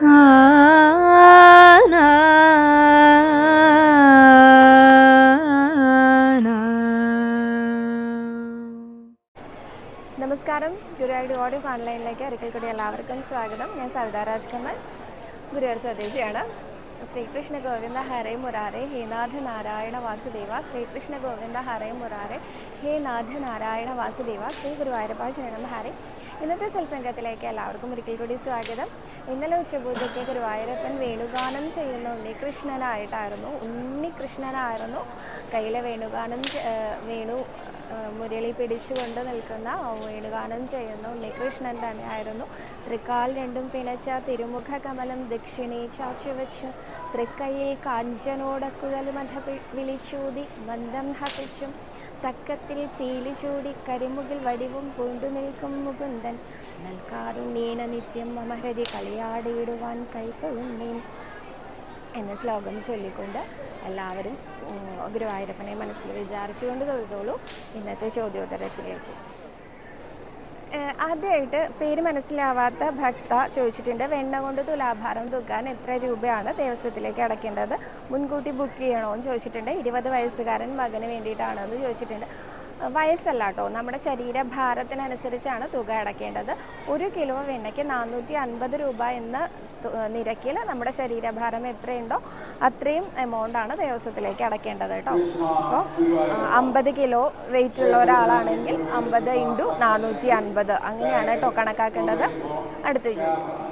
നമസ്കാരം ഗുരുവായൂർ ഓഡിയോസ് ഓൺലൈനിലേക്ക് ഒരിക്കൽ കൂടി എല്ലാവർക്കും സ്വാഗതം ഞാൻ സവിത രാജ്കമൽ ഗുരുവായൂർ സ്വദേശിയാണ് ശ്രീകൃഷ്ണ ഗോവിന്ദ ഹരേ മുരാരെ ഹേ നാഥ നാരായണ വാസുദേവ ശ്രീകൃഷ്ണ ഗോവിന്ദ ഹരേ മുരാരെ ഹേ നാഥ നാരായണ വാസുദേവ ശ്രീ ഗുരുവായൂരപ്പ ശരണം ഹരേ ഇന്നത്തെ സത്സംഗത്തിലേക്ക് എല്ലാവർക്കും ഒരിക്കൽ കൂടി സ്വാഗതം ഇന്നലെ ഉച്ചപൂജയ്ക്ക് ഗുരുവായൂരപ്പൻ വേണുഗാനം ചെയ്യുന്ന ഉണ്ണികൃഷ്ണനായിട്ടായിരുന്നു ഉണ്ണികൃഷ്ണനായിരുന്നു കയ്യിലെ വേണുഗാനം വേണു മുരളി പിടിച്ചുകൊണ്ട് നിൽക്കുന്ന വേണുഗാനം ചെയ്യുന്ന ഉണ്ണികൃഷ്ണൻ തന്നെയായിരുന്നു. തൃക്കാൽ രണ്ടും പിണച്ച തിരുമുഖ കമലം ദക്ഷിണി ചാച്ചു വെച്ചു. തൃക്കൈയിൽ കാഞ്ചനോടക്കുകൾ മധ വിളിച്ചൂതി മന്ദം ഹസിച്ചും. തക്കത്തിൽ പീലി ചൂടി കരിമുകിൽ വടിവും പൂണ്ടു നിൽക്കും മുകുന്ദൻ. നൽകാരുണ്ണീന നിത്യം മമഹൃതി കളിയാടിയിടുവാൻ കൈത്തൊഴുണ്ണീൻ എന്ന ശ്ലോകം ചൊല്ലിക്കൊണ്ട് എല്ലാവരും ഗുരുവായൂരപ്പനെ മനസ്സിൽ വിചാരിച്ചുകൊണ്ട് തൊഴുതോളൂ ഇന്നത്തെ ചോദ്യോത്തരത്തിലേക്ക്. ആദ്യമായിട്ട് പേര് മനസ്സിലാവാത്ത ഭക്ത ചോദിച്ചിട്ടുണ്ട് വെണ്ണ കൊണ്ട് തുലാഭാരം തൂക്കാൻ എത്ര രൂപയാണ് ദേവസ്വത്തിലേക്ക് അടയ്ക്കേണ്ടത്? മുൻകൂട്ടി ബുക്ക് ചെയ്യണോ? എന്ന് ചോദിച്ചിട്ടുണ്ട്. ഇരുപത് വയസ്സുകാരൻ മകന് വേണ്ടിയിട്ടാണോ എന്ന് ചോദിച്ചിട്ടുണ്ട്. വയസ്സല്ല കേട്ടോ നമ്മുടെ ശരീരഭാരത്തിനനുസരിച്ചാണ് തുക അടയ്ക്കേണ്ടത് ഒരു കിലോ വെണ്ണയ്ക്ക് നാനൂറ്റി അൻപത് രൂപ എന്ന നിരക്കിൽ നമ്മുടെ ശരീരഭാരം എത്രയുണ്ടോ അത്രയും എമൗണ്ടാണ് ദേവസ്വത്തിലേക്ക് അടയ്ക്കേണ്ടത് കേട്ടോ. അപ്പോൾ അമ്പത് കിലോ വെയിറ്റ് ഉള്ള ഒരാളാണെങ്കിൽ അമ്പത് ഇന്റു നാനൂറ്റി അൻപത് അങ്ങനെയാണ് കേട്ടോ കണക്കാക്കേണ്ടത്. അടുത്ത ചോദ്യം.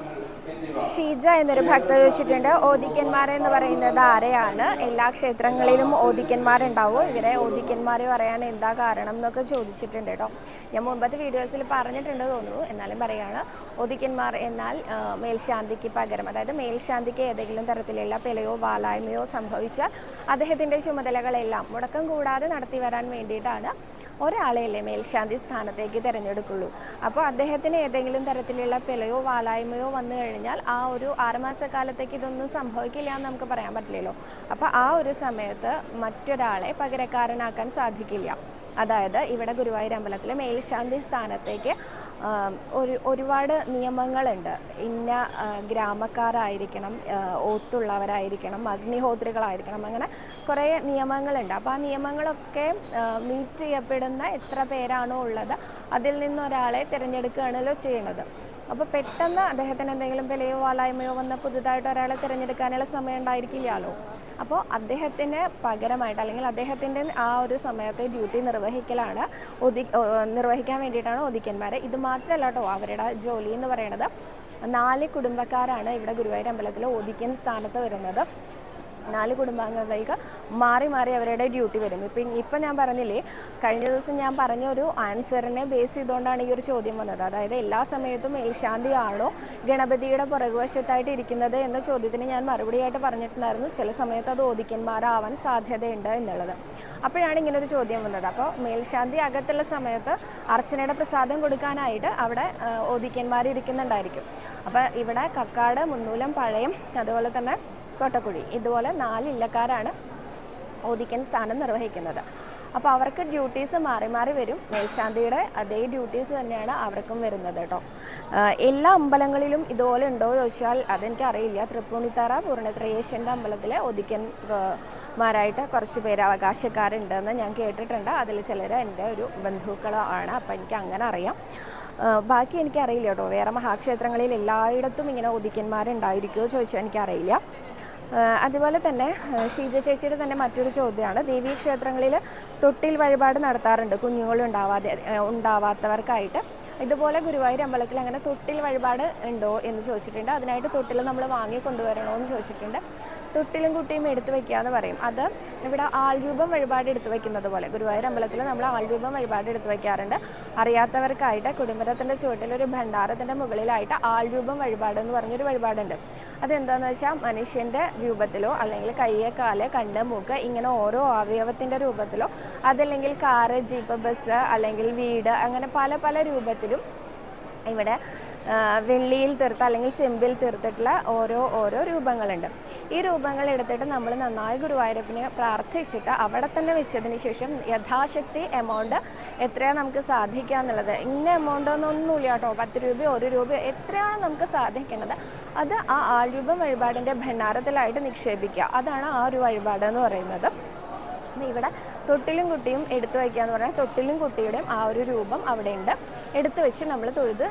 ഷീജ എന്നൊരു ഭക്ത ചോദിച്ചിട്ടുണ്ട് ഓദിക്കന്മാർ എന്ന് പറയുന്നത് ആരെയാണ്? എല്ലാ ക്ഷേത്രങ്ങളിലും ഓദിക്കന്മാരുണ്ടാവും? ഇവരെ ഓദിക്കന്മാർ പറയാൻ എന്താ കാരണം എന്നൊക്കെ ചോദിച്ചിട്ടുണ്ട് കേട്ടോ. ഞാൻ മുമ്പത്തെ വീഡിയോസിൽ പറഞ്ഞിട്ടുണ്ട് തോന്നുന്നു എന്നാലും പറയാണ്. ഓദിക്കന്മാർ എന്നാൽ മേൽശാന്തിക്ക് പകരം അതായത് മേൽശാന്തിക്ക് ഏതെങ്കിലും തരത്തിലുള്ള പിലയോ വാലായ്മയോ സംഭവിച്ചാൽ അദ്ദേഹത്തിന്റെ ചുമതലകളെല്ലാം മുടക്കം കൂടാതെ നടത്തി വരാൻ വേണ്ടിയിട്ടാണ് ഒരാളെയല്ലേ മേൽശാന്തി സ്ഥാനത്തേക്ക് തിരഞ്ഞെടുക്കുള്ളൂ? അപ്പോൾ അദ്ദേഹത്തിന് ഏതെങ്കിലും തരത്തിലുള്ള പിഴയോ വാലായ്മയോ വന്നു കഴിഞ്ഞാൽ ആ ഒരു ആറുമാസക്കാലത്തേക്ക് ഇതൊന്നും സംഭവിക്കില്ല എന്ന് നമുക്ക് പറയാൻ പറ്റില്ലല്ലോ. അപ്പോൾ ആ ഒരു സമയത്ത് മറ്റൊരാളെ പകരക്കാരനാക്കാൻ സാധിക്കില്ല. അതായത് ഇവിടെ ഗുരുവായൂർ അമ്പലത്തിലെ മേൽശാന്തി സ്ഥാനത്തേക്ക് ഒരു ഒരുപാട് നിയമങ്ങളുണ്ട്. ഇന്ന ഗ്രാമക്കാരായിരിക്കണം ഒത്തുള്ളവരായിരിക്കണം അഗ്നിഹോത്രികളായിരിക്കണം അങ്ങനെ കുറേ നിയമങ്ങളുണ്ട്. അപ്പോൾ ആ നിയമങ്ങളൊക്കെ മീറ്റ് ചെയ്യപ്പെടുന്ന എത്ര പേരാണോ ഉള്ളത് അതിൽ നിന്ന് ഒരാളെ തിരഞ്ഞെടുക്കുകയാണല്ലോ ചെയ്യുന്നത്. അപ്പോൾ പെട്ടെന്ന് അദ്ദേഹത്തിന് എന്തെങ്കിലും വിലയോ വാലായ്മയോ വന്ന് പുതുതായിട്ട് ഒരാളെ തിരഞ്ഞെടുക്കാനുള്ള സമയം ഉണ്ടായിരിക്കില്ലല്ലോ. അപ്പോൾ അദ്ദേഹത്തിന് പകരമായിട്ട് അല്ലെങ്കിൽ അദ്ദേഹത്തിന്റെ ആ ഒരു സമയത്തെ ഡ്യൂട്ടി നിർവഹിക്കലാണ് ഒതി നിർവഹിക്കാൻ വേണ്ടിയിട്ടാണ് ഒതുക്കന്മാർ ഇത് മാത്രമല്ല കേട്ടോ അവരുടെ ജോലി എന്ന് പറയുന്നത്. നാല് കുടുംബക്കാരാണ് ഇവിടെ ഗുരുവായൂർ അമ്പലത്തിൽ ഒതുക്കൻ സ്ഥാനത്ത് വരുന്നത്. നാല് കുടുംബാംഗങ്ങൾക്ക് മാറി മാറി അവരുടെ ഡ്യൂട്ടി വരും. ഇപ്പം ഇപ്പം ഞാൻ പറഞ്ഞില്ലേ കഴിഞ്ഞ ദിവസം ഞാൻ പറഞ്ഞ ഒരു ആൻസറിനെ ബേസ് ചെയ്തുകൊണ്ടാണ് ഈ ഒരു ചോദ്യം വന്നത്. അതായത് എല്ലാ സമയത്തും മേൽശാന്തി ആണോ ഗണപതിയുടെ പുറകുവശത്തായിട്ട് ഇരിക്കുന്നത് എന്ന ചോദ്യത്തിന് ഞാൻ മറുപടിയായിട്ട് പറഞ്ഞിട്ടുണ്ടായിരുന്നു. ചില സമയത്ത് അത് ഓദിക്കന്മാരാവാൻ സാധ്യതയുണ്ട് എന്നുള്ളത്. അപ്പോഴാണ് ഇങ്ങനെ ഒരു ചോദ്യം വന്നത്. അപ്പോൾ മേൽശാന്തി അകത്തുള്ള സമയത്ത് അർച്ചനയുടെ പ്രസാദം കൊടുക്കാനായിട്ട് അവിടെ ഓദിക്കന്മാർ ഇരിക്കുന്നുണ്ടായിരിക്കും അപ്പോൾ ഇവിടെ കക്കാട് മുന്നൂലം പഴയം അതുപോലെ തന്നെ തോട്ടക്കുഴി ഇതുപോലെ നാല് ഇല്ലക്കാരാണ് ഓദിക്കൻ സ്ഥാനം നിർവഹിക്കുന്നത്. അപ്പോൾ അവർക്ക് ഡ്യൂട്ടീസ് മാറി മാറി വരും. മേൽശാന്തിയുടെ അതേ ഡ്യൂട്ടീസ് തന്നെയാണ് അവർക്കും വരുന്നത് കേട്ടോ എല്ലാ അമ്പലങ്ങളിലും ഇതുപോലെ ഉണ്ടോ എന്ന് ചോദിച്ചാൽ അതെനിക്കറിയില്ല തൃപ്പൂണിത്തറ പൂർണത്രയേശന്റെ അമ്പലത്തിലെ ഒതുക്കന്മാരായിട്ട് കുറച്ച് പേര് അവകാശക്കാരുണ്ടെന്ന് ഞാൻ കേട്ടിട്ടുണ്ട്. അതിൽ ചിലർ എന്റെ ഒരു ബന്ധുക്കളോ ആണ്. അപ്പോൾ എനിക്ക് അങ്ങനെ അറിയാം. ബാക്കി എനിക്കറിയില്ല കേട്ടോ വേറെ മഹാക്ഷേത്രങ്ങളിൽ എല്ലായിടത്തും ഇങ്ങനെ ഒതുക്കന്മാരുണ്ടായിരിക്കുമോ ചോദിച്ചാൽ എനിക്കറിയില്ല. അതുപോലെ തന്നെ ഷീജ ചേച്ചിയുടെ തന്നെ മറ്റൊരു ചോദ്യമാണ്. ദേവീ ക്ഷേത്രങ്ങളിൽ തൊട്ടിൽ വഴിപാട് നടത്താറുണ്ട്. കുഞ്ഞുങ്ങളുണ്ടാവാതെ ഉണ്ടാവാത്തവർക്കായിട്ട്. ഇതുപോലെ ഗുരുവായൂർ അമ്പലത്തിൽ അങ്ങനെ തൊട്ടിൽ വഴിപാട് ഉണ്ടോ എന്ന് ചോദിച്ചിട്ടുണ്ട്. അതിനായിട്ട് തൊട്ടിൽ നമ്മൾ വാങ്ങി കൊണ്ടുവരണോ എന്ന് ചോദിച്ചിട്ടുണ്ട്. തൊട്ടിലും കുട്ടിയും എടുത്തു വെക്കുക പറയും. അത് ഇവിടെ ആൾരൂപം വഴിപാട് എടുത്തു വെക്കുന്നത് പോലെ ഗുരുവായൂർ അമ്പലത്തിൽ നമ്മൾ ആൾരൂപം വഴിപാട് എടുത്തു വെക്കാറുണ്ട്. അറിയാത്തവർക്കായിട്ട് കുടുംബത്തിന്റെ ചുവട്ടിൽ ഒരു ഭണ്ഡാരത്തിന്റെ മുകളിലായിട്ട് ആൾരൂപം വഴിപാട് എന്ന് പറഞ്ഞൊരു വഴിപാടുണ്ട്. അതെന്താണെന്ന് വെച്ചാൽ മനുഷ്യന്റെ രൂപത്തിലോ അല്ലെങ്കിൽ കയ്യെ കാൽ കണ്ണ് മൂക്ക് ഇങ്ങനെ ഓരോ അവയവത്തിന്റെ രൂപത്തിലോ അതല്ലെങ്കിൽ കാറ് ജീപ്പ് ബസ് അല്ലെങ്കിൽ വീട് അങ്ങനെ പല പല രൂപത്തിലും ഇവിടെ വെള്ളിയിൽ തീർത്ത അല്ലെങ്കിൽ ചെമ്പിൽ തീർത്തിട്ടുള്ള ഓരോ ഓരോ രൂപങ്ങളുണ്ട്. ഈ രൂപങ്ങൾ എടുത്തിട്ട് നമ്മൾ നന്നായി ഗുരുവായൂരപ്പിനെ പ്രാർത്ഥിച്ചിട്ട് അവിടെ തന്നെ വെച്ചതിന് ശേഷം യഥാശക്തി എമൗണ്ട് എത്രയാണ് നമുക്ക് സാധിക്കുക എന്നുള്ളത്. ഇന്ന എമൗണ്ട് ഒന്നുമില്ല കേട്ടോ. പത്ത് രൂപയോ ഒരു രൂപയോ എത്രയാണ് നമുക്ക് സാധിക്കേണ്ടത് അത് ആ ആൾരൂപം വഴിപാടിന്റെ ഭണ്ഡാരത്തിലായിട്ട് നിക്ഷേപിക്കുക. അതാണ് ആ ഒരു വഴിപാട് എന്ന് പറയുന്നത്. അപ്പോൾ ഇവിടെ തൊട്ടിലും കുട്ടിയും എടുത്തു വയ്ക്കുക എന്ന് പറഞ്ഞാൽ തൊട്ടിലും കുട്ടിയുടെയും ആ ഒരു രൂപം അവിടെ ഉണ്ട് എടുത്തു വെച്ച് നമ്മൾ തൊഴുത്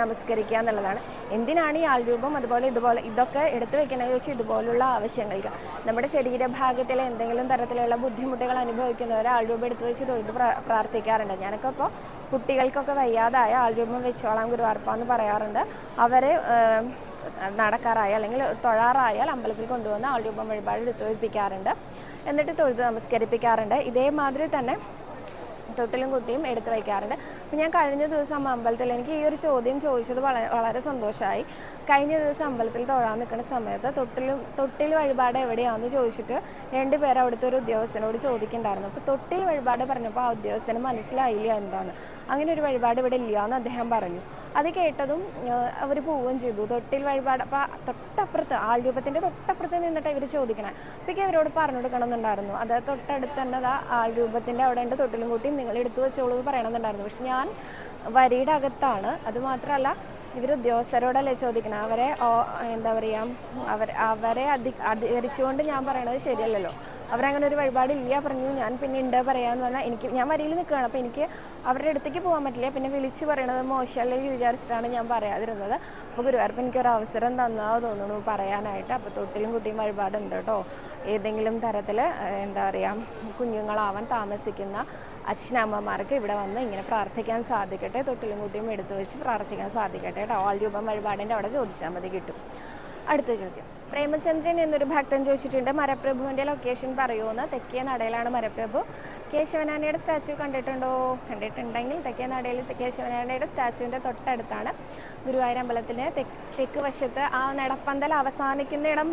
നമസ്കരിക്കുക എന്നുള്ളതാണ്. എന്തിനാണ് ഈ ആൾരൂപം? അതുപോലെ ഇതുപോലെ ഇതൊക്കെ എടുത്തു വെക്കണമെന്ന് ചോദിച്ചാൽ ഇതുപോലുള്ള ആവശ്യങ്ങൾക്ക്. നമ്മുടെ ശരീരഭാഗത്തിലെ എന്തെങ്കിലും തരത്തിലുള്ള ബുദ്ധിമുട്ടുകൾ അനുഭവിക്കുന്നവർ ആൾരൂപം എടുത്തു വെച്ച് തൊഴുത് പ്രാർത്ഥിക്കാറുണ്ട്. ഞാനൊക്കെ ഇപ്പോൾ കുട്ടികൾക്കൊക്കെ വയ്യാതായ ആൾരൂപം വെച്ചോളാം ഗുരുവാർപ്പാന്ന് പറയാറുണ്ട്. അവരെ നടക്കാറായ അല്ലെങ്കിൽ തൊഴാറായാൽ അമ്പലത്തിൽ കൊണ്ടുവന്ന് ആൾരൂപം വഴിപാട് എടുത്തു വയ്പ്പിക്കാറുണ്ട് എന്നിട്ട് തൊഴുത് നമസ്കരിപ്പിക്കാറുണ്ട്. ഇതേമാതിരി തന്നെ തൊട്ടിലും കുട്ടിയും എടുത്തു വയ്ക്കാറുണ്ട്. അപ്പം ഞാൻ കഴിഞ്ഞ ദിവസം അമ്പലത്തിൽ എനിക്ക് ഈ ഒരു ചോദ്യം ചോദിച്ചത് വളരെ വളരെ സന്തോഷമായി കഴിഞ്ഞ ദിവസം അമ്പലത്തിൽ തൊഴാൻ നിൽക്കുന്ന സമയത്ത് തൊട്ടിലും തൊട്ടിൽ വഴിപാട് എവിടെയാണെന്ന് ചോദിച്ചിട്ട് രണ്ട് അവിടുത്തെ ഒരു ഉദ്യോഗസ്ഥനോട് ചോദിക്കുന്നുണ്ടായിരുന്നു. അപ്പോൾ തൊട്ടിൽ വഴിപാട് പറഞ്ഞപ്പോൾ ആ ഉദ്യോഗസ്ഥന് മനസ്സിലായില്ല എന്താണ്. അങ്ങനെ ഒരു വഴിപാട് ഇവിടെ ഇല്ല എന്ന് അദ്ദേഹം പറഞ്ഞു. അത് കേട്ടതും അവർ പോവുകയും ചെയ്തു. തൊട്ടിൽ വഴിപാട് അപ്പോൾ തൊട്ടപ്പുറത്ത് ആൾരൂപത്തിന്റെ തൊട്ടപ്പുറത്ത് നിന്നിട്ട് ഇവർ ചോദിക്കണേ. അപ്പോൾ അവരോട് പറഞ്ഞു കൊടുക്കണമെന്നുണ്ടായിരുന്നു. അത് തൊട്ടടുത്ത് തന്നെ ആൾ ആൾരൂപത്തിന്റെ അവിടെ ഉണ്ട് തൊട്ടിലും കൂട്ടിയും നിങ്ങൾ എടുത്തു വെച്ചോളൂ എന്ന് പറയണമെന്നുണ്ടായിരുന്നു. പക്ഷെ ഞാൻ വരിയുടെ അകത്താണ്. അത് മാത്രമല്ല ഇവർ ഉദ്യോഗസ്ഥരോടല്ലേ ചോദിക്കണം? അവരെ എന്താ പറയുക അവർ അവരെ അധി അധികരിച്ചുകൊണ്ട് ഞാൻ പറയണത് ശരിയല്ലല്ലോ. അവരങ്ങനെ ഒരു വഴിപാടില്ല പറഞ്ഞു ഞാൻ പിന്നെ ഉണ്ട് പറയാന്ന് പറഞ്ഞാൽ എനിക്ക് ഞാൻ വരിയിൽ നിൽക്കുകയാണ് അപ്പോൾ എനിക്ക് അവരുടെ അടുത്തേക്ക് പോകാൻ പറ്റില്ല. പിന്നെ വിളിച്ചു പറയണത് മോശമല്ലേ വിചാരിച്ചിട്ടാണ് ഞാൻ പറയാതിരുന്നത്. അപ്പോൾ ഗുരുവായൂരപ്പം എനിക്കൊരു അവസരം തന്നാ തോന്നുന്നു പറയാനായിട്ട്. അപ്പോൾ തൊട്ടിലും കുട്ടിയും വഴിപാടുണ്ട് കേട്ടോ. ഏതെങ്കിലും തരത്തിൽ എന്താ പറയുക കുഞ്ഞുങ്ങളാവാൻ താമസിക്കുന്ന അച്ഛനമ്മമാർക്ക് ഇവിടെ വന്ന് ഇങ്ങനെ പ്രാർത്ഥിക്കാൻ സാധിക്കട്ടെ തൊട്ടിലും കുട്ടിയും എടുത്തു വെച്ച് പ്രാർത്ഥിക്കാൻ സാധിക്കട്ടെ കേട്ടോ. ആൾ രൂപം വഴിപാടിന്റെ അവിടെ ചോദിച്ചാൽ മതി കിട്ടും. അടുത്ത ചോദ്യം. പ്രേമചന്ദ്രൻ എന്നൊരു ഭക്തൻ ചോദിച്ചിട്ടുണ്ട്. മരപ്രഭുവിന്റെ ലൊക്കേഷൻ പറയുമെന്ന് തെക്കേ നടയിലാണ് മരപ്രഭു. കേശവനാനയുടെ സ്റ്റാച്ചു കണ്ടിട്ടുണ്ടോ? കണ്ടിട്ടുണ്ടെങ്കിൽ തെക്കേ നടയിൽ കേശവനാനയുടെ സ്റ്റാച്യുവിന്റെ തൊട്ടടുത്താണ് ഗുരുവായൂർ അമ്പലത്തിന് തെക്ക് വശത്ത് ആ നടപ്പന്തൽ അവസാനിക്കുന്ന ഇടം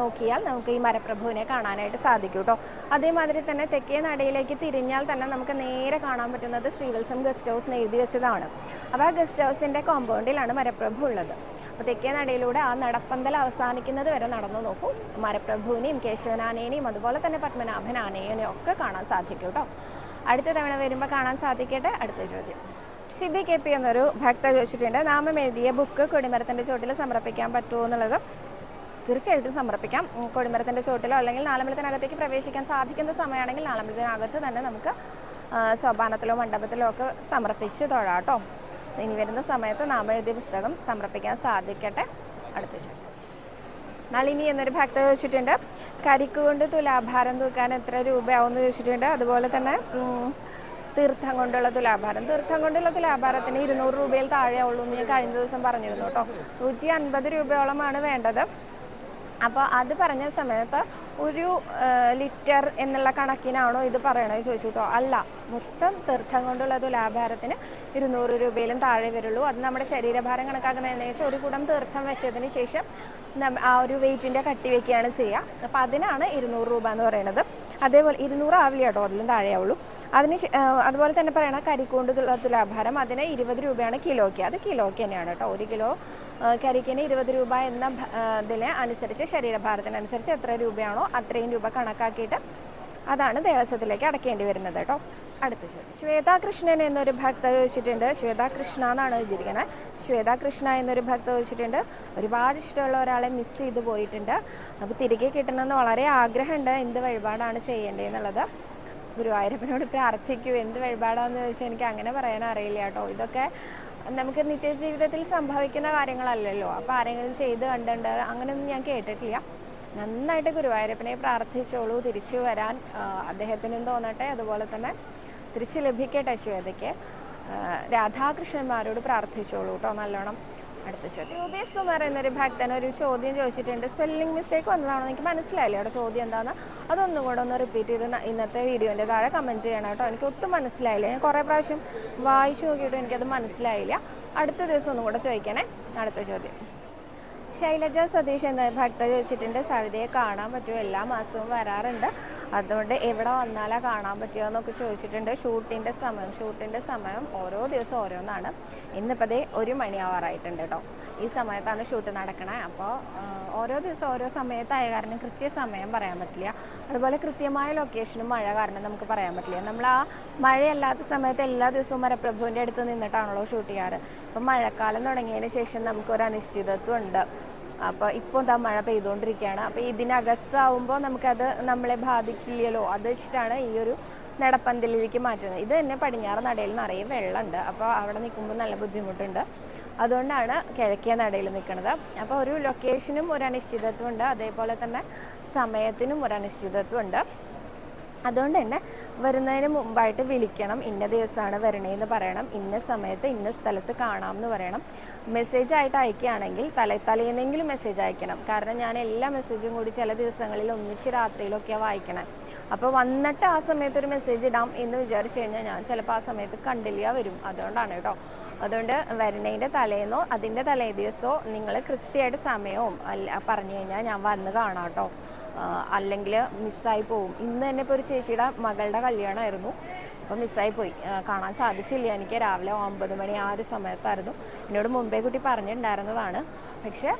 നോക്കിയാൽ നമുക്ക് ഈ മരപ്രഭുവിനെ കാണാനായിട്ട് സാധിക്കും കേട്ടോ അതേമാതിരി തന്നെ തെക്കേ നടയിലേക്ക് തിരിഞ്ഞാൽ തന്നെ നമുക്ക് നേരെ കാണാൻ പറ്റുന്നത് ശ്രീവത്സം ഗസ്റ്റ് ഹൗസ് എഴുതി വെച്ചതാണ്. അപ്പോൾ ആ ഗസ്റ്റ് ഹൗസിന്റെ കോമ്പൗണ്ടിലാണ് മരപ്രഭു ഉള്ളത്. അപ്പോൾ തെക്കേ നടയിലൂടെ ആ നടപ്പന്തൽ അവസാനിക്കുന്നത് വരെ നടന്നു നോക്കൂ. മരപ്രഭുവിനെയും കേശവനാനേനെയും അതുപോലെ തന്നെ പത്മനാഭൻ ആനേനെയും ഒക്കെ കാണാൻ സാധിക്കും കേട്ടോ അടുത്ത തവണ വരുമ്പോൾ കാണാൻ സാധിക്കട്ടെ? അടുത്ത ചോദ്യം. ഷിബി കെ പി എന്നൊരു ഭക്ത ചോദിച്ചിട്ടുണ്ട്. നാമം എഴുതിയ ബുക്ക് കൊടിമരത്തിന്റെ ചോട്ടിൽ സമർപ്പിക്കാൻ പറ്റുമോ എന്നുള്ളത്? തീർച്ചയായിട്ടും സമർപ്പിക്കാം. കൊടിമരത്തിന്റെ ചോട്ടിലോ അല്ലെങ്കിൽ നാലമ്പലത്തിനകത്തേക്ക് പ്രവേശിക്കാൻ സാധിക്കുന്ന സമയമാണെങ്കിൽ നാലമ്പലത്തിനകത്ത് തന്നെ നമുക്ക് സോപാനത്തിലോ മണ്ഡപത്തിലോ ഒക്കെ സമർപ്പിച്ച് തൊഴാം ഇനി വരുന്ന സമയത്ത് നാം എഴുതിയ പുസ്തകം സമർപ്പിക്കാൻ സാധിക്കട്ടെ. അടുത്ത ചോദ്യം നളിനി എന്നൊരു ഭക്ത ചോദിച്ചിട്ടുണ്ട് കരിക്ക് കൊണ്ട് തുലാഭാരം തൂക്കാൻ എത്ര രൂപയാവുമെന്ന് ചോദിച്ചിട്ടുണ്ട്. അതുപോലെ തന്നെ തീർത്ഥം കൊണ്ടുള്ള തുലാഭാരം. തീർത്ഥം കൊണ്ടുള്ള തുലാഭാരത്തിന് ഇരുന്നൂറ് രൂപയിൽ താഴെയുള്ളൂ എന്ന് ഞാൻ കഴിഞ്ഞ ദിവസം പറഞ്ഞിരുന്നു കേട്ടോ. നൂറ്റി അൻപത് രൂപയോളമാണ് വേണ്ടത്. അപ്പോൾ അത് പറഞ്ഞ സമയത്ത് ഒരു ലിറ്റർ എന്നുള്ള കണക്കിനാണോ ഇത് പറയണത് ചോദിച്ചു കേട്ടോ അല്ല മൊത്തം തീർത്ഥം കൊണ്ടുള്ള തുലാഭാരത്തിന് ഇരുന്നൂറ് രൂപയിലും താഴെ വരുള്ളൂ. അത് നമ്മുടെ ശരീരഭാരം കണക്കാക്കുന്നതെന്ന് വെച്ചാൽ ഒരു കുടം തീർത്ഥം വെച്ചതിന് ശേഷം ആ ഒരു വെയിറ്റിന്റെ കട്ടി വെക്കുകയാണ് ചെയ്യുക. അപ്പോൾ അതിനാണ് ഇരുന്നൂറ് രൂപ എന്ന് പറയുന്നത്. അതേപോലെ ഇരുന്നൂറ് ആവില്ല കേട്ടോ അതിലും താഴെയാവുള്ളൂ. അതിന് അതുപോലെ തന്നെ പറയണ കരിക്കൂണ്ട് തുല- തുലാഭാരം അതിന് ഇരുപത് രൂപയാണ് കിലോയ്ക്ക്. അത് കിലോയ്ക്ക് തന്നെയാണ് കേട്ടോ. ഒരു കിലോ കരിക്കിന് ഇരുപത് രൂപ എന്ന ഇതിനെ അനുസരിച്ച് ശരീരഭാരത്തിനനുസരിച്ച് എത്ര രൂപയാണോ അത്രയും രൂപ കണക്കാക്കിയിട്ട് അതാണ് ദേവസ്വത്തിലേക്ക് അടക്കേണ്ടി വരുന്നത് കേട്ടോ. അടുത്ത ചോദ്യം. ശ്വേതാകൃഷ്ണൻ എന്നൊരു ഭക്ത ചോദിച്ചിട്ടുണ്ട്. ശ്വേതാകൃഷ്ണ എന്നാണ് എഴുതിയിരിക്കുന്നത്. ശ്വേതാകൃഷ്ണ എന്നൊരു ഭക്ത ചോദിച്ചിട്ടുണ്ട്. ഒരുപാട് ഇഷ്ടമുള്ള ഒരാളെ മിസ് ചെയ്ത് പോയിട്ടുണ്ട്. അപ്പോൾ തിരികെ കിട്ടണമെന്ന് വളരെ ആഗ്രഹമുണ്ട്. എന്ത് വഴിപാടാണ് ചെയ്യേണ്ടതെന്നുള്ളത് ഗുരുവായൂരപ്പനോട് പ്രാർത്ഥിക്കൂ. എന്ത് വഴിപാടാന്ന് ചോദിച്ചാൽ എനിക്ക് അങ്ങനെ പറയാൻ അറിയില്ല കേട്ടോ. ഇതൊക്കെ നമുക്ക് നിത്യജീവിതത്തിൽ സംഭവിക്കുന്ന കാര്യങ്ങളല്ലല്ലോ. അപ്പോൾ ആരെങ്കിലും ചെയ്ത് കണ്ടുണ്ട് അങ്ങനെയൊന്നും ഞാൻ കേട്ടിട്ടില്ല. നന്നായിട്ട് ഗുരുവായൂരപ്പനെ പ്രാർത്ഥിച്ചോളൂ. തിരിച്ചു വരാൻ അദ്ദേഹത്തിനും തോന്നട്ടെ. അതുപോലെ തന്നെ തിരിച്ചു ലഭിക്കട്ടെ ശ്വേതയ്ക്ക് രാധാകൃഷ്ണന്മാരോട് പ്രാർത്ഥിച്ചോളൂ കേട്ടോ. നല്ലോണം അടുത്ത ചോദ്യം. ഉപേഷ് കുമാർ എന്നൊരു ഭക്തൻ ഒരു ചോദ്യം ചോദിച്ചിട്ടുണ്ട്. സ്പെല്ലിംഗ് മിസ്റ്റേക്ക് വന്നതാണോ എനിക്ക് മനസ്സിലായില്ല അവിടെ ചോദ്യം എന്താണെന്ന് അതൊന്നും കൂടെ ഒന്ന് റിപ്പീറ്റ് ചെയ്ത് ഇന്നത്തെ വീഡിയോന്റെ താഴെ കമന്റ് ചെയ്യണം കേട്ടോ. എനിക്ക് ഒട്ടും മനസ്സിലായില്ല. ഞാൻ കുറേ പ്രാവശ്യം വായിച്ചു നോക്കിയിട്ട് എനിക്കത് മനസ്സിലായില്ല. അടുത്ത ദിവസം ഒന്നും കൂടെ ചോദിക്കണേ. അടുത്ത ചോദ്യം. ശൈലജ സതീഷ് എന്ന ഭക്ത ചോദിച്ചിട്ടുണ്ട് സവിതയെ കാണാൻ പറ്റുമോ? എല്ലാ മാസവും വരാറുണ്ട്. അതുകൊണ്ട് എവിടെ വന്നാലാ കാണാൻ പറ്റുമോ എന്നൊക്കെ ചോദിച്ചിട്ടുണ്ട്. ഷൂട്ടിന്റെ സമയം ഷൂട്ടിന്റെ സമയം ഓരോ ദിവസം ഓരോന്നാണ്. ഇന്നിപ്പോൾ ഒരു മണിയാവാറായിട്ടുണ്ട് കേട്ടോ. ഈ സമയത്താണ് ഷൂട്ട് നടക്കണേ. അപ്പോൾ ഓരോ ദിവസം ഓരോ സമയത്തായ കാരണം കൃത്യസമയം പറയാൻ പറ്റില്ല. അതുപോലെ കൃത്യമായ ലൊക്കേഷനും മഴ കാരണം നമുക്ക് പറയാൻ പറ്റില്ല. നമ്മൾ ആ മഴയല്ലാത്ത സമയത്ത് എല്ലാ ദിവസവും മരപ്രഭുവിന്റെ അടുത്ത് നിന്നിട്ടാണല്ലോ ഷൂട്ട് ചെയ്യാറ്. അപ്പം മഴക്കാലം തുടങ്ങിയതിന് ശേഷം നമുക്കൊരു അനിശ്ചിതത്വം ഉണ്ട്. അപ്പോൾ ഇപ്പോൾ എന്താ മഴ പെയ്തുകൊണ്ടിരിക്കുകയാണ്. അപ്പോൾ ഇതിനകത്താവുമ്പോൾ നമുക്കത് നമ്മളെ ബാധിക്കില്ലല്ലോ. അത് വെച്ചിട്ടാണ് ഈ ഒരു നടപ്പന്തലിലേക്ക് മാറ്റുന്നത്. ഇത് തന്നെ പടിഞ്ഞാറ് നടയിൽ നിറയെ വെള്ളമുണ്ട്. അപ്പോൾ അവിടെ നിൽക്കുമ്പോൾ നല്ല ബുദ്ധിമുട്ടുണ്ട്. അതുകൊണ്ടാണ് കിഴക്കേ നടയിൽ നിൽക്കുന്നത്. അപ്പോൾ ഒരു ലൊക്കേഷനും ഒരു അനിശ്ചിതത്വം ഉണ്ട്. അതേപോലെ തന്നെ സമയത്തിനും ഒരു അനിശ്ചിതത്വം ഉണ്ട്. അതുകൊണ്ട് തന്നെ വരുന്നതിന് മുമ്പായിട്ട് വിളിക്കണം. ഇന്ന ദിവസമാണ് വരണേന്ന് പറയണം. ഇന്ന സമയത്ത് ഇന്ന സ്ഥലത്ത് കാണാം എന്ന് പറയണം. മെസ്സേജ് ആയിട്ട് അയക്കുകയാണെങ്കിൽ തലേ തലേന്നെങ്കിലും മെസ്സേജ് അയക്കണം. കാരണം ഞാൻ എല്ലാ മെസ്സേജും കൂടി ചില ദിവസങ്ങളിൽ ഒന്നിച്ച് രാത്രിയിലൊക്കെയാണ് വായിക്കണേ. അപ്പോൾ വന്നിട്ട് ആ സമയത്ത് ഒരു മെസ്സേജ് ഇടാം എന്ന് വിചാരിച്ചു കഴിഞ്ഞാൽ ഞാൻ ചിലപ്പോൾ ആ സമയത്ത് കണ്ടില്ല വരും. അതുകൊണ്ടാണ് കേട്ടോ. അതുകൊണ്ട് വരുന്നതിന്റെ തലേന്നോ അതിന്റെ തലേ ദിവസമോ നിങ്ങൾ കൃത്യമായിട്ട് സമയവും അല്ല പറഞ്ഞു കഴിഞ്ഞാൽ ഞാൻ വന്ന് കാണാം കേട്ടോ. അല്ലെങ്കിൽ മിസ്സായി പോവും. ഇന്ന് തന്നെ ഇപ്പോൾ ഒരു ചേച്ചിയുടെ മകളുടെ കല്യാണമായിരുന്നു. അപ്പോൾ മിസ്സായി പോയി. കാണാൻ സാധിച്ചില്ല. എനിക്ക് രാവിലെ ഒമ്പത് മണി ആ ഒരു സമയത്തായിരുന്നു. എന്നോട് മുമ്പേ കുട്ടി പറഞ്ഞിട്ടുണ്ടായിരുന്നതാണ്. പക്ഷേ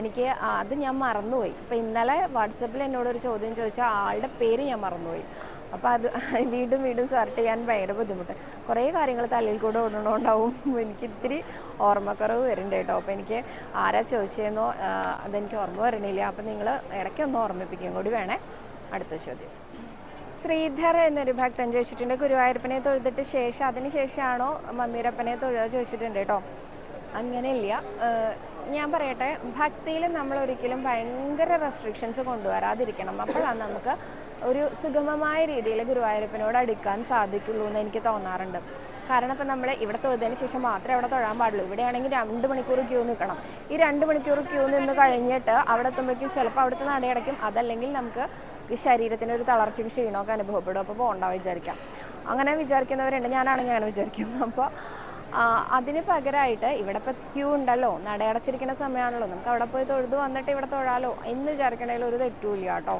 എനിക്ക് അത് ഞാൻ മറന്നുപോയി. ഇപ്പോൾ ഇന്നലെ വാട്സപ്പിൽ എന്നോടൊരു ചോദ്യം ചോദിച്ചാൽ ആളുടെ പേര് ഞാൻ മറന്നുപോയി. അപ്പോൾ അത് വീണ്ടും വീണ്ടും സെർട്ട് ചെയ്യാൻ ഭയങ്കര ബുദ്ധിമുട്ട്. കുറേ കാര്യങ്ങൾ തലയിൽ കൂടെ ഓടണോണ്ടാവും. എനിക്ക് ഇത്തിരി ഓർമ്മക്കുറവ് വരുന്നുണ്ട് കേട്ടോ. അപ്പോൾ എനിക്ക് ആരാ ചോദിച്ചതെന്നോ അതെനിക്ക് ഓർമ്മ വരണില്ല. അപ്പോൾ നിങ്ങൾ ഇടയ്ക്കൊന്ന് ഓർമ്മിപ്പിക്കുകയും കൂടി വേണേ. അടുത്ത ചോദ്യം. ശ്രീധർ എന്നൊരു ഭക്തൻ ചോദിച്ചിട്ടുണ്ട് ഗുരുവായൂരപ്പനെ തൊഴുതിട്ട് ശേഷം അതിന് ശേഷമാണോ മമ്മീരപ്പനെ തൊഴുക ചോദിച്ചിട്ടുണ്ട് കേട്ടോ. അങ്ങനെയില്ല. ഞാൻ പറയട്ടെ ഭക്തിയിൽ നമ്മൾ ഒരിക്കലും ഭയങ്കര റെസ്ട്രിക്ഷൻസ് കൊണ്ടുവരാതിരിക്കണം. അപ്പോഴാണ് നമുക്ക് ഒരു സുഗമമായ രീതിയിൽ ഗുരുവായൂരപ്പനോട് അടുക്കാൻ സാധിക്കുള്ളൂ എന്ന് എനിക്ക് തോന്നാറുണ്ട്. കാരണം ഇപ്പം നമ്മൾ ഇവിടെ തൊഴുതിന് ശേഷം മാത്രമേ അവിടെ തൊഴാൻ പാടുള്ളൂ. ഇവിടെയാണെങ്കിൽ രണ്ട് മണിക്കൂർ ക്യൂ നിൽക്കണം. ഈ രണ്ട് മണിക്കൂർ ക്യൂ നിന്ന് കഴിഞ്ഞിട്ട് അവിടെ എത്തുമ്പോഴേക്കും ചിലപ്പോൾ അവിടുത്തെ നടയടയ്ക്കും. അതല്ലെങ്കിൽ നമുക്ക് ശരീരത്തിന് ഒരു തളർച്ചയും ക്ഷീണമൊക്കെ അനുഭവപ്പെടും. അപ്പോൾ പോകണ്ടാവും വിചാരിക്കാം. അങ്ങനെ വിചാരിക്കുന്നവരുണ്ട്. ഞാനാണെങ്കിൽ അങ്ങനെ വിചാരിക്കും. അപ്പോൾ അതിന് പകരമായിട്ട് ഇവിടെ ക്യൂ ഉണ്ടല്ലോ നടയടച്ചിരിക്കുന്ന സമയമാണല്ലോ നമുക്ക് അവിടെ പോയി തൊഴുതു വന്നിട്ട് ഇവിടെ തൊഴാലോ എന്ന് വിചാരിക്കണേൽ ഒരു തെറ്റുമില്ല കേട്ടോ.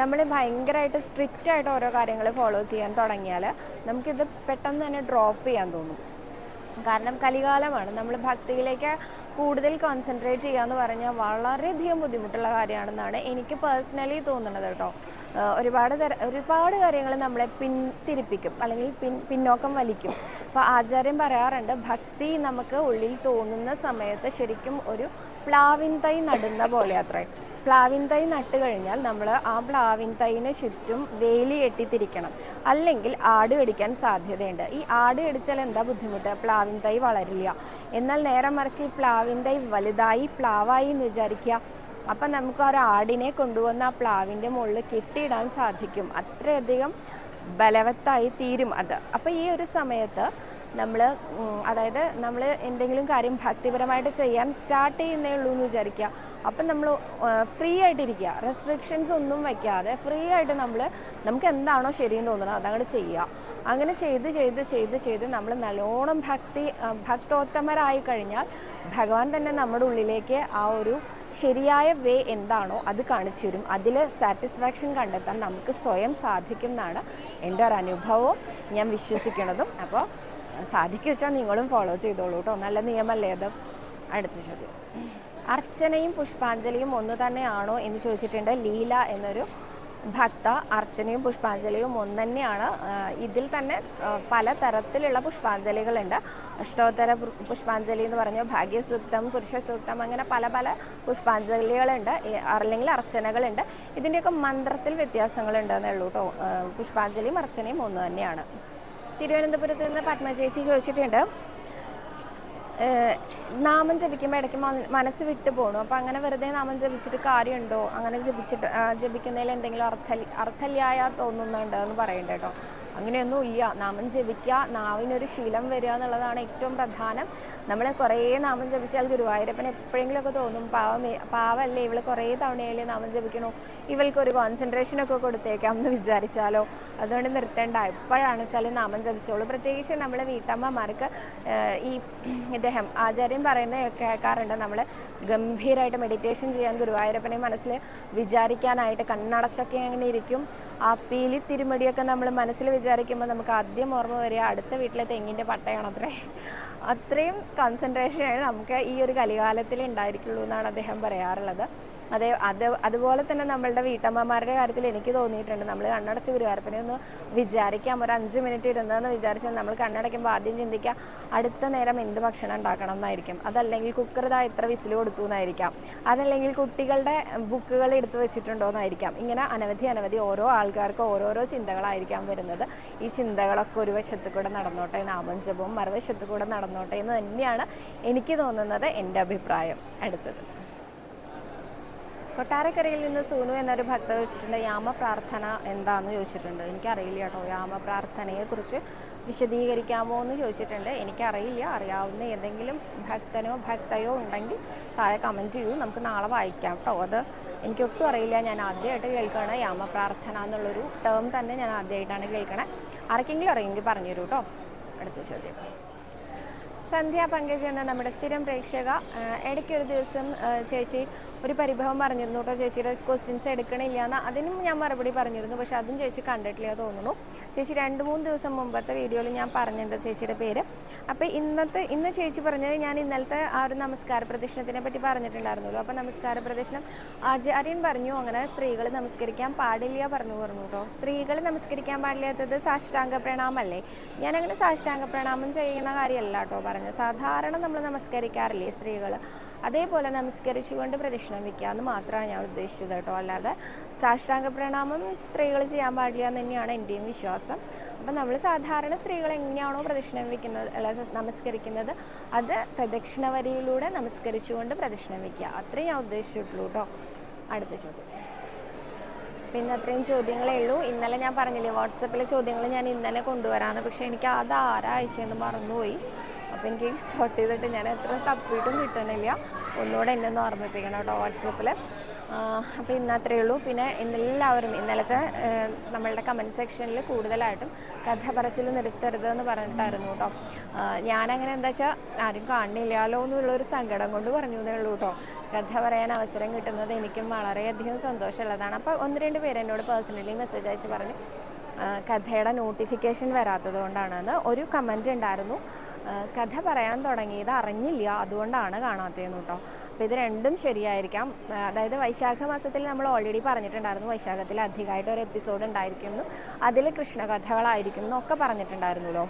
നമ്മൾ ഭയങ്കരമായിട്ട് സ്ട്രിക്റ്റ് ആയിട്ട് ഓരോ കാര്യങ്ങൾ ഫോളോ ചെയ്യാൻ തുടങ്ങിയാൽ നമുക്കിത് പെട്ടെന്ന് തന്നെ ഡ്രോപ്പ് ചെയ്യാൻ തോന്നും. കാരണം കലികാലമാണ്. നമ്മൾ ഭക്തിയിലേക്ക് കൂടുതൽ കോൺസെൻട്രേറ്റ് ചെയ്യുക എന്ന് പറഞ്ഞാൽ വളരെയധികം ബുദ്ധിമുട്ടുള്ള കാര്യമാണെന്നാണ് എനിക്ക് പേഴ്സണലി തോന്നുന്നത് കേട്ടോ. ഒരുപാട് തര ഒരുപാട് കാര്യങ്ങൾ നമ്മളെ പിന്തിരിപ്പിക്കും അല്ലെങ്കിൽ പിൻ പിന്നോക്കം വലിക്കും. അപ്പോൾ ആചാര്യം പറയാറുണ്ട് ഭക്തി നമുക്ക് ഉള്ളിൽ തോന്നുന്ന സമയത്ത് ശരിക്കും ഒരു പ്ലാവിൻ തൈ നടുന്ന പോലെ അത്രേ. പ്ലാവിൻ തൈ നട്ട് കഴിഞ്ഞാൽ നമ്മൾ ആ പ്ലാവിൻ തൈന് ചുറ്റും വേലി കെട്ടിത്തിരിക്കണം. അല്ലെങ്കിൽ ആട് കടിക്കാൻ സാധ്യതയുണ്ട്. ഈ ആട് കടിച്ചാൽ എന്താ ബുദ്ധിമുട്ട്? പ്ലാവിൻ തൈ വളരില്ല. എന്നാൽ നേരെ മറിച്ച് ഈ പ്ലാവിൻ തൈ വലുതായി പ്ലാവായി എന്ന് വിചാരിക്കുക. അപ്പം നമുക്ക് ആ ഒരു ആടിനെ കൊണ്ടുവന്ന് ആ പ്ലാവിന്റെ മുകളിൽ കെട്ടിയിടാൻ സാധിക്കും. അത്രയധികം ബലവത്തായി തീരും അത്. അപ്പോൾ ഈ ഒരു സമയത്ത് നമ്മൾ അതായത് നമ്മൾ എന്തെങ്കിലും കാര്യം ഭക്തിപരമായിട്ട് ചെയ്യാൻ സ്റ്റാർട്ട് ചെയ്യുന്നേ ഉള്ളൂ എന്ന് വിചാരിക്കുക. അപ്പം നമ്മൾ ഫ്രീ ആയിട്ടിരിക്കുക. റെസ്ട്രിക്ഷൻസ് ഒന്നും വയ്ക്കാതെ ഫ്രീ ആയിട്ട് നമ്മൾ നമുക്ക് എന്താണോ ശരിയെന്ന് തോന്നുന്നത് അതങ്ങോട്ട് ചെയ്യുക. അങ്ങനെ ചെയ്ത് ചെയ്ത് ചെയ്ത് ചെയ്ത് നമ്മൾ നല്ലോണം ഭക്തി ഭക്തോത്തമരായി കഴിഞ്ഞാൽ ഭഗവാൻ തന്നെ നമ്മുടെ ഉള്ളിലേക്ക് ആ ഒരു ശരിയായ വേ എന്താണോ അത് കാണിച്ചു തരും. അതിൽ സാറ്റിസ്ഫാക്ഷൻ കണ്ടെത്താൻ നമുക്ക് സ്വയം സാധിക്കും എന്നാണ് എന്റെ ഒരു അനുഭവവും ഞാൻ വിശ്വസിക്കുന്നതും അപ്പോൾ സാധിക്കും വെച്ചാൽ നിങ്ങളും ഫോളോ ചെയ്തോളൂ കേട്ടോ നല്ല നിയമല്ലേ അത്? അടുത്ത ചോദ്യം. അർച്ചനയും പുഷ്പാഞ്ജലിയും ഒന്ന് തന്നെയാണോ എന്ന് ചോദിച്ചിട്ടുണ്ട് ലീല എന്നൊരു ഭക്ത. അർച്ചനയും പുഷ്പാഞ്ജലിയും ഒന്ന് തന്നെയാണ്. ഇതിൽ തന്നെ പല തരത്തിലുള്ള പുഷ്പാഞ്ജലികളുണ്ട്. അഷ്ടോത്തര പുഷ്പാഞ്ജലി എന്ന് പറഞ്ഞു ഭാഗ്യസൂക്തം പുരുഷസൂക്തം അങ്ങനെ പല പല പുഷ്പാഞ്ജലികളുണ്ട്. അല്ലെങ്കിൽ അർച്ചനകളുണ്ട്. ഇതിന്റെയൊക്കെ മന്ത്രത്തിൽ വ്യത്യാസങ്ങളുണ്ടെന്നേ ഉള്ളൂ കേട്ടോ പുഷ്പാഞ്ജലിയും അർച്ചനയും ഒന്ന് തന്നെയാണ്. തിരുവനന്തപുരത്ത് നിന്ന് പത്മ ചേച്ചി ചോദിച്ചിട്ടുണ്ട്. നാമം ജപിക്കുമ്പോൾ ഇടയ്ക്ക് മനസ്സ് വിട്ടു പോകണു അപ്പോൾ അങ്ങനെ വെറുതെ നാമം ജപിച്ചിട്ട് കാര്യമുണ്ടോ? അങ്ങനെ ജപിച്ചിട്ട് ജപിക്കുന്നതിൽ എന്തെങ്കിലും അർത്ഥ അർത്ഥല്യായ തോന്നുന്നുണ്ടോ എന്ന് പറയണ്ട കേട്ടോ. അങ്ങനെയൊന്നും ഇല്ല. നാമം ജപിക്കുക നാവിനൊരു ശീലം വരിക എന്നുള്ളതാണ് ഏറ്റവും പ്രധാനം. നമ്മൾ കുറേ നാമം ജപിച്ചാൽ ഗുരുവായൂരപ്പൻ എപ്പോഴെങ്കിലുമൊക്കെ തോന്നും പാവമേ പാവല്ലേ ഇവൾ കുറേ തവണയല്ലേ നാമം ജപിക്കണോ. ഇവൾക്കൊരു കോൺസെൻട്രേഷനൊക്കെ കൊടുത്തേക്കാം എന്ന് വിചാരിച്ചാലോ? അതുകൊണ്ട് നിർത്തേണ്ട. എപ്പോഴാണ് വെച്ചാലും നാമം ജപിച്ചോളൂ. പ്രത്യേകിച്ച് നമ്മൾ വീട്ടമ്മമാർക്ക് ഈ ഇദ്ദേഹം ആചാര്യൻ പറയുന്ന കേൾക്കാറുണ്ട്. നമ്മൾ ഗംഭീരമായിട്ട് മെഡിറ്റേഷൻ ചെയ്യാൻ ഗുരുവായൂരപ്പനെ മനസ്സിൽ വിചാരിക്കാനായിട്ട് കണ്ണടച്ചൊക്കെ അങ്ങനെ ഇരിക്കും. ആ പീലി തിരുമടിയൊക്കെ നമ്മൾ മനസ്സിൽ വിചാരിക്കുമ്പോൾ നമുക്ക് ആദ്യം ഓർമ്മ വരിക അടുത്ത വീട്ടിലെ തെങ്ങിന്റെ പട്ടയാണത്രേ. അത്രയും കോൺസെൻട്രേഷനാണ് നമുക്ക് ഈ ഒരു കലികാലത്തിൽ ഉണ്ടായിരിക്കുള്ളൂ എന്നാണ് അദ്ദേഹം പറയാറുള്ളത്. അതേ അത് അതുപോലെ തന്നെ നമ്മളുടെ വീട്ടമ്മമാരുടെ കാര്യത്തിൽ എനിക്ക് തോന്നിയിട്ടുണ്ട്. നമ്മൾ കണ്ണടച്ച് ഗുരുവായൂരപ്പനെ ഒന്ന് വിചാരിക്കാം. ഒരു അഞ്ച് മിനിറ്റ് ഇരുന്നതെന്ന് വിചാരിച്ചാൽ നമ്മൾ കണ്ണടയ്ക്കുമ്പോൾ ആദ്യം ചിന്തിക്കുക അടുത്ത നേരം എന്ത് ഭക്ഷണം ഉണ്ടാക്കണം എന്നായിരിക്കും. അതല്ലെങ്കിൽ കുക്കർ ഇതാ എത്ര വിസിൽ കൊടുത്തു എന്നായിരിക്കാം. അതല്ലെങ്കിൽ കുട്ടികളുടെ ബുക്കുകൾ എടുത്തു വെച്ചിട്ടുണ്ടോ എന്നായിരിക്കാം. ഇങ്ങനെ അനവധി അനവധി ഓരോ ആൾക്കാർക്ക് ഓരോരോ ചിന്തകളായിരിക്കാം വരുന്നത്. ഈ ചിന്തകളൊക്കെ ഒരു വശത്ത് കൂടെ നടന്നോട്ടെ നാമഞ്ചപവും മറുവശത്ത് കൂടെ നടന്നോട്ടെ എന്ന് തന്നെയാണ് എനിക്ക് തോന്നുന്നത് എന്റെ അഭിപ്രായം. അടുത്തത്. കൊട്ടാരക്കരയിൽ നിന്ന് സൂനു എന്നൊരു ഭക്ത ചോദിച്ചിട്ടുണ്ട് യാമ പ്രാർത്ഥന എന്താണെന്ന് ചോദിച്ചിട്ടുണ്ട്. എനിക്കറിയില്ല കേട്ടോ. യാമ പ്രാർത്ഥനയെക്കുറിച്ച് വിശദീകരിക്കാമോ എന്ന് ചോദിച്ചിട്ടുണ്ട്. എനിക്കറിയില്ല. അറിയാവുന്ന ഏതെങ്കിലും ഭക്തനോ ഭക്തയോ ഉണ്ടെങ്കിൽ താഴെ കമന്റ് ചെയ്യൂ. നമുക്ക് നാളെ വായിക്കാം കേട്ടോ. അത് എനിക്കൊട്ടും അറിയില്ല. ഞാൻ ആദ്യമായിട്ട് കേൾക്കുകയാണ് യാമ പ്രാർത്ഥന എന്നുള്ളൊരു ടേം തന്നെ ഞാൻ ആദ്യമായിട്ടാണ് കേൾക്കണേ. ആർക്കെങ്കിലും അറിയെങ്കിൽ പറഞ്ഞു തരൂ കേട്ടോ. അടുത്ത ചോദ്യം. സന്ധ്യ പങ്കജ് എന്ന നമ്മുടെ സ്ഥിരം പ്രേക്ഷക ഇടയ്ക്കൊരു ദിവസം ചേച്ചി ഒരു പരിഭവം പറഞ്ഞിരുന്നു കേട്ടോ ചേച്ചിയുടെ ക്വസ്റ്റ്യൻസ് എടുക്കണില്ല എന്ന്. അതിനും ഞാൻ മറുപടി പറഞ്ഞിരുന്നു പക്ഷെ അതും ചേച്ചി കണ്ടിട്ടില്ല തോന്നുന്നു. ചേച്ചി രണ്ട് മൂന്ന് ദിവസം മുമ്പത്തെ വീഡിയോയിൽ ഞാൻ പറഞ്ഞിട്ടുണ്ട് ചേച്ചിയുടെ പേര്. അപ്പോൾ ഇന്നത്തെ ഇന്ന് ചേച്ചി പറഞ്ഞത് ഞാൻ ഇന്നലത്തെ ആ ഒരു നമസ്കാര പ്രദക്ഷിണത്തിനെ പറ്റി പറഞ്ഞിട്ടുണ്ടായിരുന്നല്ലോ. അപ്പോൾ നമസ്കാര പ്രദക്ഷിണം ആചാര്യൻ പറഞ്ഞു അങ്ങനെ സ്ത്രീകൾ നമസ്കരിക്കാൻ പാടില്ല പറഞ്ഞു പറഞ്ഞു കേട്ടോ. സ്ത്രീകൾ നമസ്കരിക്കാൻ പാടില്ലാത്തത് സാഷ്ടാംഗ പ്രണാമല്ലേ? ഞാനങ്ങനെ സാഷ്ടാംഗ പ്രണാമം ചെയ്യുന്ന കാര്യമല്ല കേട്ടോ പറഞ്ഞത്. സാധാരണ നമ്മൾ നമസ്കരിക്കാറില്ലേ സ്ത്രീകൾ അതേപോലെ നമസ്കരിച്ചുകൊണ്ട് പ്രദക്ഷിണം വയ്ക്കുക എന്ന് മാത്രമാണ് ഞാൻ ഉദ്ദേശിച്ചത് കേട്ടോ. അല്ലാതെ സാഷ്ടാംഗ പ്രണാമം സ്ത്രീകൾ ചെയ്യാൻ പാടില്ല എന്ന് തന്നെയാണ് എന്റെയും വിശ്വാസം. അപ്പം നമ്മൾ സാധാരണ സ്ത്രീകൾ എങ്ങനെയാണോ പ്രദക്ഷിണം വയ്ക്കുന്നത് അല്ല നമസ്കരിക്കുന്നത് അത് പ്രദക്ഷിണ വരിയിലൂടെ നമസ്കരിച്ചുകൊണ്ട് പ്രദക്ഷിണം വയ്ക്കുക അത്രയും ഞാൻ ഉദ്ദേശിച്ചിട്ടുള്ളൂ കേട്ടോ. അടുത്ത ചോദ്യം. പിന്നെ അത്രയും ചോദ്യങ്ങളേ ഉള്ളൂ. ഇന്നലെ ഞാൻ പറഞ്ഞില്ലേ വാട്സപ്പിലെ ചോദ്യങ്ങൾ ഞാൻ ഇന്നലെ കൊണ്ടുവരാമെന്ന് പക്ഷേ എനിക്ക് അത് ആരാഴ്ചയെന്ന് മറന്നുപോയി. അപ്പോൾ എനിക്ക് സോർട്ട് ചെയ്തിട്ട് ഞാൻ എത്ര തപ്പിയിട്ടും കിട്ടണില്ല ഒന്നുകൂടെ എന്നെ ഒന്ന് ഓർമ്മിപ്പിക്കണം കേട്ടോ വാട്സപ്പിൽ അപ്പോൾ ഇന്ന് അത്രയേ ഉള്ളൂ. പിന്നെ ഇന്നെല്ലാവരും ഇന്നലത്തെ നമ്മളുടെ കമന്റ് സെക്ഷനിൽ കൂടുതലായിട്ടും കഥ പറച്ചിൽ നിർത്തരുത് എന്ന് പറഞ്ഞിട്ടായിരുന്നു കേട്ടോ. ഞാനങ്ങനെ എന്താ വെച്ചാൽ ആരും കാണില്ലല്ലോ എന്നുള്ളൊരു സങ്കടം കൊണ്ട് പറഞ്ഞു എന്നേ ഉള്ളൂ കേട്ടോ. കഥ പറയാൻ അവസരം കിട്ടുന്നത് എനിക്കും വളരെയധികം സന്തോഷമുള്ളതാണ്. അപ്പോൾ ഒന്ന് രണ്ട് പേര് എന്നോട് പേഴ്സണലി മെസ്സേജ് അയച്ച് പറഞ്ഞു കഥയുടെ നോട്ടിഫിക്കേഷൻ വരാത്തത് കൊണ്ടാണെന്ന് ഒരു കമന്റ് ഉണ്ടായിരുന്നു. കഥ പറയാൻ തുടങ്ങിയത് അറിഞ്ഞില്ല. അതുകൊണ്ടാണ് കാണാത്തതെന്ന് കേട്ടോ. അപ്പോൾ ഇത് രണ്ടും ശരിയായിരിക്കാം. അതായത് വൈശാഖ മാസത്തിൽ നമ്മൾ ഓൾറെഡി പറഞ്ഞിട്ടുണ്ടായിരുന്നു. വൈശാഖത്തിൽ അധികമായിട്ട് ഒരു എപ്പിസോഡ് ഉണ്ടായിരിക്കുന്നു. അതിൽ കൃഷ്ണകഥകളായിരിക്കും എന്നൊക്കെ പറഞ്ഞിട്ടുണ്ടായിരുന്നല്ലോ.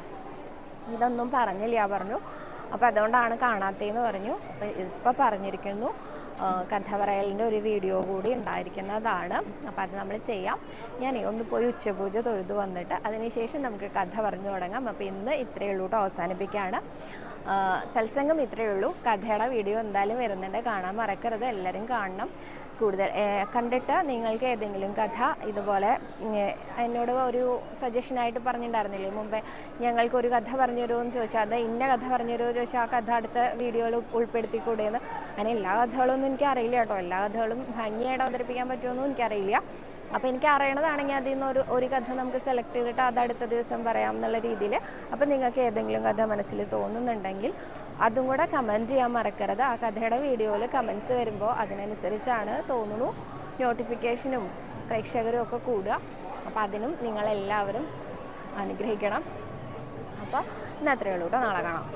ഇതൊന്നും പറഞ്ഞില്ല പറഞ്ഞു. അപ്പോൾ അതുകൊണ്ടാണ് കാണാത്തതെന്ന് പറഞ്ഞു. അപ്പോൾ ഇപ്പോൾ പറഞ്ഞിരിക്കുന്നു. കഥ പറയലിന്റെ ഒരു വീഡിയോ കൂടി ഉണ്ടായിരിക്കുന്നതാണ്. അപ്പോൾ അത് നമ്മൾ ചെയ്യാം. ഞാൻ ഒന്ന് പോയി ഉച്ചപൂജ തൊഴുതു വന്നിട്ട് അതിനുശേഷം നമുക്ക് കഥ പറഞ്ഞു തുടങ്ങാം. അപ്പോൾ ഇന്ന് ഇത്രയേ ഉള്ളൂ കേട്ടോ അവസാനിപ്പിക്കുകയാണ് സത്സംഗം ഇത്രയേ ഉള്ളൂ. കഥയുടെ വീഡിയോ എന്തായാലും വരുന്നുണ്ട്. കാണാൻ മറക്കരുത്. എല്ലാവരും കാണണം. കൂടുതൽ കണ്ടിട്ട് നിങ്ങൾക്ക് ഏതെങ്കിലും കഥ ഇതുപോലെ എന്നോട് ഒരു സജഷനായിട്ട് പറഞ്ഞിട്ടുണ്ടായിരുന്നില്ലേ? മുമ്പേ ഞങ്ങൾക്കൊരു കഥ പറഞ്ഞു തരുമോ എന്ന് ചോദിച്ചാൽ അത് ഇന്ന കഥ പറഞ്ഞു തരുമോ ചോദിച്ചാൽ ആ കഥ അടുത്ത വീഡിയോയിൽ ഉൾപ്പെടുത്തിക്കൂടെയെന്ന്. അങ്ങനെ എല്ലാ കഥകളൊന്നും എനിക്ക് അറിയില്ല കേട്ടോ. എല്ലാ കഥകളും ഭംഗിയായിട്ട് അവതരിപ്പിക്കാൻ പറ്റുമെന്നും എനിക്കറിയില്ല. അപ്പോൾ എനിക്ക് അറിയണതാണെങ്കിൽ അതിൽ നിന്ന് ഒരു ഒരു കഥ നമുക്ക് സെലക്ട് ചെയ്തിട്ട് അത് അടുത്ത ദിവസം പറയാം എന്നുള്ള രീതിയിൽ. അപ്പോൾ നിങ്ങൾക്ക് ഏതെങ്കിലും കഥ മനസ്സിൽ തോന്നുന്നുണ്ടെങ്കിൽ അതും കൂടെ കമന്റ് ചെയ്യാൻ മറക്കരുത്. ആ കഥയുടെ വീഡിയോയിൽ കമൻസ് വരുമ്പോൾ അതിനനുസരിച്ചാണ് തോന്നുന്നു നോട്ടിഫിക്കേഷനും പ്രേക്ഷകരും ഒക്കെ കൂടുക. അപ്പോൾ അതിനും നിങ്ങളെല്ലാവരും അനുഗ്രഹിക്കണം. അപ്പോൾ ഇന്ന് അത്രയേ ഉള്ളൂ കേട്ടോ നാളെ കാണാം.